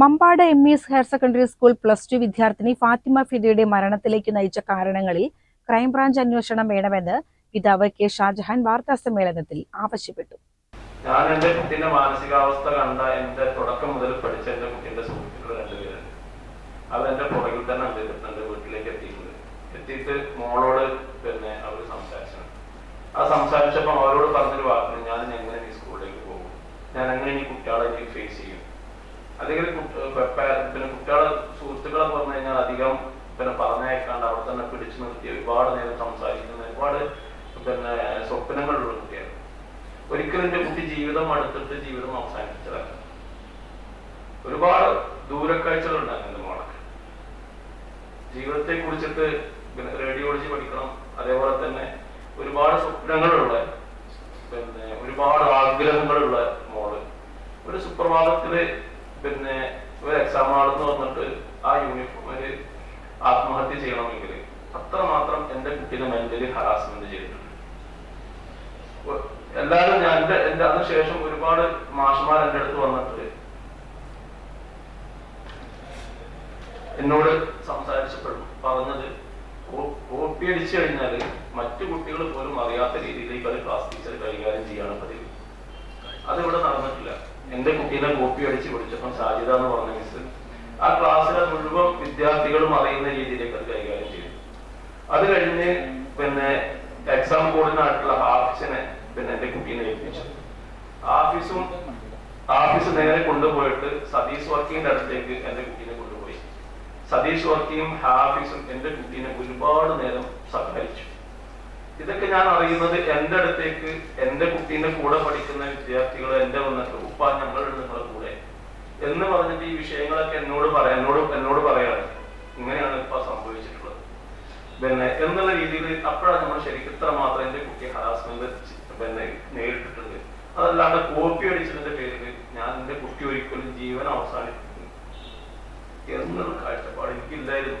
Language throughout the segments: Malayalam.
Mambad M ES higher secondary school plus two വിദ്യാർത്ഥിനി ഫാത്തിമ ഫിദയുടെ മരണത്തിലേക്ക് നയിച്ച കാരണങ്ങളിൽ ക്രൈംബ്രാഞ്ച് അന്വേഷണം വേണമെന്ന് പിതാവ് കെ ഷാജഹാൻ വാർത്താ സമ്മേളനത്തിൽ ആവശ്യപ്പെട്ടു. ഞാൻ എന്റെ കുട്ടീന്റെ മാനസികാവസ്ഥ കണ്ട എന്റെ തുടക്കം മുതൽ പഠിച്ച എന്റെ കുട്ടീന്റെ സുഹൃത്തുക്കൾ രണ്ടുപേരുണ്ട്. എന്റെ പുറകിൽ തന്നെ എന്റെ വീട്ടിലേക്ക് എത്തിയിട്ടുണ്ട്. എത്തിയിട്ട് മോളോട് പിന്നെ അവർ സംസാരിച്ചു. ആ സംസാരിച്ചപ്പോൾ അവരോട് പറഞ്ഞൊരു വാക്കിന് ഞാൻ എങ്ങനെ ഈ സ്കൂളിലേക്ക് പോകും? ഞാൻ എങ്ങനെ ഈ കുട്ടികളെ ഫേസ് ചെയ്യും? അല്ലെങ്കിൽ പിന്നെ കുട്ടികളെ സുഹൃത്തുക്കളെ പറഞ്ഞു കഴിഞ്ഞാൽ അധികം പിന്നെ പറഞ്ഞയക്കാണ്ട് അവിടെ തന്നെ പിടിച്ചു നിർത്തി ഒരുപാട് നേരം സംസാരിക്കുന്ന ഒരുപാട് പിന്നെ സ്വപ്നങ്ങളുള്ള കുട്ടിയാണ്. ഒരിക്കലും എന്റെ കുട്ടി ജീവിതം അടുത്തിട്ട് ജീവിതം അവസാനിപ്പിച്ചതല്ല. ഒരുപാട് ദൂരക്കാഴ്ചകളുണ്ടായിരുന്നു എന്റെ മോളൊക്കെ. ജീവിതത്തെ കുറിച്ചിട്ട് പിന്നെ റേഡിയോളജി പഠിക്കണം അതേപോലെ തന്നെ ഒരുപാട് സ്വപ്നങ്ങളുള്ള പിന്നെ ഒരുപാട് ആഗ്രഹങ്ങളുള്ള മോൾ. ഒരു സുപ്രഭാതത്തിൽ പിന്നെ ഒരു എക്സാം ആണെന്ന് പറഞ്ഞിട്ട് ആ യൂണിഫോമിൽ ആത്മഹത്യ ചെയ്യണമെങ്കിൽ അത്രമാത്രം എന്റെ കുട്ടിനെ മെന്റലി ഹറാസ്മെന്റ് ചെയ്തിട്ടുണ്ട്. എല്ലാവരും ഞാൻ എന്റെ എന്റെ അതിനുശേഷം ഒരുപാട് മാഷന്മാർ എന്റെ അടുത്ത് വന്നിട്ട് എന്നോട് സംസാരിച്ചപ്പോഴും പറഞ്ഞത് കോപ്പി അടിച്ചു കഴിഞ്ഞാൽ മറ്റു കുട്ടികൾ പോലും അറിയാത്ത രീതിയിലേക്ക് അത് ക്ലാസ് ടീച്ചർ കൈകാര്യം ചെയ്യാണ് പതിവ്. അതിവിടെ നടന്നിട്ടില്ല. എന്റെ കുട്ടീനെ കോപ്പി അടിച്ച് പിടിച്ചപ്പോൾ സാധ്യത എന്ന് പറഞ്ഞ മിസ് ആ ക്ലാസ്സിലെ മുഴുവൻ വിദ്യാർത്ഥികളും അറിയുന്ന രീതിയിലേക്ക് അത് കൈകാര്യം ചെയ്തു. അത് കഴിഞ്ഞ് പിന്നെ എക്സാം ബോർഡിനായിട്ടുള്ള ഹാഫിസിനെ പിന്നെ എന്റെ കുട്ടീനെ ഏൽപ്പിച്ചു. ഹാഫിസും ഹാഫിസ് നേരെ കൊണ്ടുപോയിട്ട് സതീഷ് വർക്കിന്റെ അടുത്തേക്ക് എന്റെ കുട്ടീനെ കൊണ്ടുപോയി. സതീഷ് വർക്കിയും ഹാഫിസും എന്റെ കുട്ടീനെ ഒരുപാട് നേരം സഹായിച്ചു ഇതൊക്കെ ഞാൻ അറിയുന്നത് എന്റെ അടുത്തേക്ക് എന്റെ കുട്ടീന്റെ കൂടെ പഠിക്കുന്ന വിദ്യാർത്ഥികൾ എന്റെ വന്നിട്ട് ഉപ്പ ഞങ്ങളുണ്ട് നിങ്ങളുടെ കൂടെ. എന്ന് പറഞ്ഞിട്ട് ഈ വിഷയങ്ങളൊക്കെ എന്നോട് പറയാം എന്നോട് എന്നോട് പറയാണ് ഇങ്ങനെയാണ് ഇപ്പൊ സംഭവിച്ചിട്ടുള്ളത്. പിന്നെ എന്നുള്ള രീതിയിൽ അപ്പോഴാണ് നമ്മൾ ശരിക്കും ഇത്ര മാത്രം എന്റെ കുട്ടി ഹറാസ്മെന്റ് പിന്നെ നേരിട്ടിട്ടുണ്ട്. അതല്ലാണ്ട് കോപ്പി അടിച്ചതിന്റെ പേരിൽ ഞാൻ എന്റെ കുട്ടി ഒരിക്കലും ജീവൻ അവസാനിപ്പിക്കുന്നു എന്നൊരു കാഴ്ചപ്പാട് എനിക്കില്ലായിരുന്നു.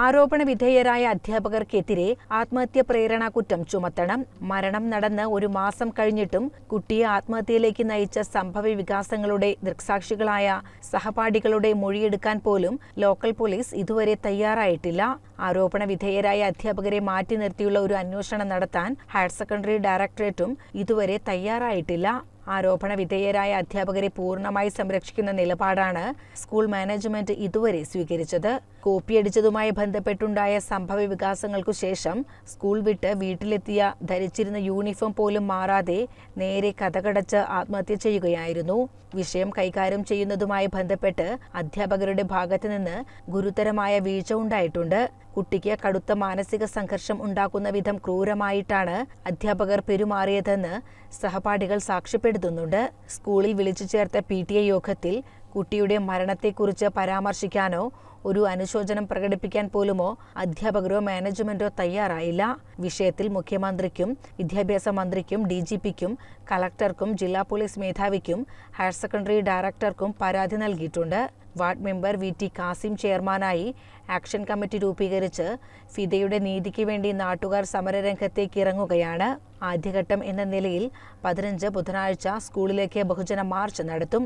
ആരോപണ വിധേയരായ അധ്യാപകർക്കെതിരെ ആത്മഹത്യ പ്രേരണ കുറ്റം ചുമത്തണം. മരണം നടന്ന് ഒരു മാസം കഴിഞ്ഞിട്ടും കുട്ടിയെ ആത്മഹത്യയിലേക്ക് നയിച്ച സംഭവ വികാസങ്ങളുടെ ദൃക്സാക്ഷികളായ സഹപാഠികളുടെ മൊഴിയെടുക്കാൻ പോലും ലോക്കൽ പോലീസ് ഇതുവരെ തയ്യാറായിട്ടില്ല. ആരോപണ വിധേയരായ അധ്യാപകരെ മാറ്റി നിർത്തിയുള്ള ഒരു അന്വേഷണം നടത്താൻ ഹയർ സെക്കൻഡറി ഡയറക്ടറേറ്റും ഇതുവരെ തയ്യാറായിട്ടില്ല. ആരോപണ വിധേയരായ അധ്യാപകരെ പൂർണമായി സംരക്ഷിക്കുന്ന നിലപാടാണ് സ്കൂൾ മാനേജ്മെന്റ് ഇതുവരെ സ്വീകരിച്ചത്. കോപ്പിയടിച്ചതുമായി ബന്ധപ്പെട്ടുണ്ടായ സംഭവ വികാസങ്ങൾക്കു ശേഷം സ്കൂൾ വിട്ട് വീട്ടിലെത്തിയ ധരിച്ചിരുന്ന യൂണിഫോം പോലും മാറാതെ നേരെ കഥകടച്ച് ആത്മഹത്യ ചെയ്യുകയായിരുന്നു. വിഷയം കൈകാര്യം ചെയ്യുന്നതുമായി ബന്ധപ്പെട്ട് അധ്യാപകരുടെ ഭാഗത്തു നിന്ന് ഗുരുതരമായ വീഴ്ച ഉണ്ടായിട്ടുണ്ട്. കുട്ടിക്ക് കടുത്ത മാനസിക സംഘർഷം ഉണ്ടാക്കുന്ന വിധം ക്രൂരമായിട്ടാണ് അധ്യാപകർ പെരുമാറിയതെന്ന് സഹപാഠികൾ സാക്ഷ്യപ്പെടുത്തുന്നുണ്ട്. സ്കൂളിൽ വിളിച്ചു ചേർത്ത പി യോഗത്തിൽ കുട്ടിയുടെ മരണത്തെക്കുറിച്ച് പരാമർശിക്കാനോ ഒരു അനുശോചനം പ്രകടിപ്പിക്കാൻ പോലുമോ അധ്യാപകരോ മാനേജ്മെന്റോ തയ്യാറായില്ല. വിഷയത്തിൽ മുഖ്യമന്ത്രിക്കും വിദ്യാഭ്യാസ മന്ത്രിക്കും ഡി ജി പിക്കും കളക്ടർക്കും ജില്ലാ പോലീസ് മേധാവിക്കും ഹയർ സെക്കൻഡറി ഡയറക്ടർക്കും പരാതി നൽകിയിട്ടുണ്ട്. Ward member V T Kasim ചെയർമാനായി ആക്ഷൻ കമ്മിറ്റി രൂപീകരിച്ച് ഫിദയുടെ നീതിക്ക് വേണ്ടി നാട്ടുകാർ സമരരംഗത്തേക്ക് ഇറങ്ങുകയാണ്. ആദ്യഘട്ടം എന്ന നിലയിൽ പതിനഞ്ച് ബുധനാഴ്ച സ്കൂളിലേക്ക് ബഹുജന മാർച്ച് നടത്തും.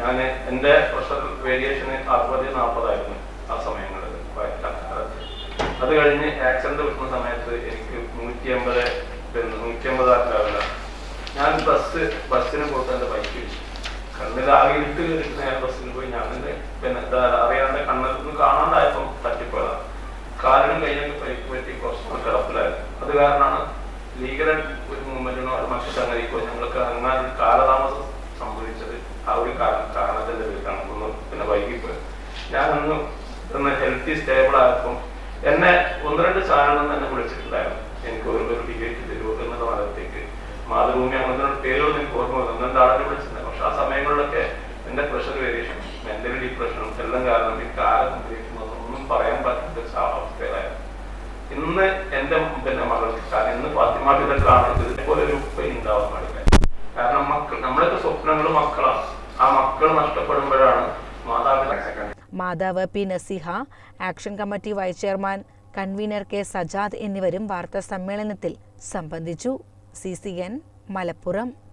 ഞാൻ എന്റെ പ്രഷർ വേരിയേഷൻ അറുപത് നാൽപ്പതായിരുന്നു ആ സമയങ്ങളിൽ. അത് കഴിഞ്ഞ് ആക്സിഡന്റ് കിട്ടുന്ന സമയത്ത് എനിക്ക് നൂറ്റി അമ്പത് നൂറ്റി അമ്പത് ആക്കാവില്ല ഞാൻ ബസ് ബസ്സിന് പോയിട്ട് എന്റെ ബൈക്ക് ഇടിച്ചു കണ്ണിൽ ആകെ ഇട്ട് കയറിയിട്ട് ഞാൻ ബസ്സിന് പോയി. ഞാൻ എന്റെ പിന്നെ എന്താ കണ്ണിൽ നിന്ന് കാണാണ്ടായപ്പം തട്ടിപ്പോയതാണ് കാലിനും കയ്യിലൊക്കെ പരിക്ക് പറ്റി കുറച്ചുകൂടെ കിടപ്പിലായിരുന്നു. അത് കാരണമാണ് ലീഗലായിട്ട് ഒരു മൂവ്മെന്റിനോ മറ്റു സംഗതിക്കോ ഞങ്ങൾക്ക് അങ്ങനെ കാലതാമസം സംഭവിച്ചത് ആ ഒരു കാര- കാരണത്തിന്റെ പേരിലാണ് ഒന്ന് പിന്നെ ഞാൻ ഒന്ന് ഒന്ന് ഹെൽത്തി സ്റ്റേബിൾ ആക്കും എന്നെ ഒന്ന് രണ്ട് സാധനം തന്നെ വിളിച്ചിട്ടുണ്ടായിരുന്നു. എനിക്ക് ഒരു ഒരു തരുമോ എന്നുള്ള ഭാഗത്തേക്ക്. മാതൃഭൂമി അങ്ങനത്തെ പേരൊന്നും എനിക്ക് ഓർമ്മ വന്നു ഒന്നും ആളുകൾ വിളിച്ചിട്ടുണ്ട് പക്ഷെ ആ സമയങ്ങളിലൊക്കെ എന്റെ പ്രഷർ വേരിയേഷൻ മെന്റലി ഡിപ്രഷനും എല്ലാം കാരണം എനിക്ക് ആരെ സംഭവിക്കുന്നതൊന്നും പറയാൻ പറ്റാത്ത അവസ്ഥയിലായിരുന്നു. ഇന്ന് എന്റെ പിന്നെ മകൾക്ക് കാരണം ഇന്ന് ഫാത്തിമ ഇതേപോലെ ഒരു ഉപ്പ ഉണ്ടാവാൻ പാടില്ല. കാരണം മക്കൾ നമ്മളൊക്കെ സ്വപ്നങ്ങൾ മക്കളാണ്. ആ മക്കൾ നഷ്ടപ്പെടുമ്പോഴാണ് മാതാവ് P Naziha action committee vice chairman convener K Sajad എന്നിവരും വാർത്താ സമ്മേളനത്തിൽ സംബന്ധിച്ചു. C C N Malappuram.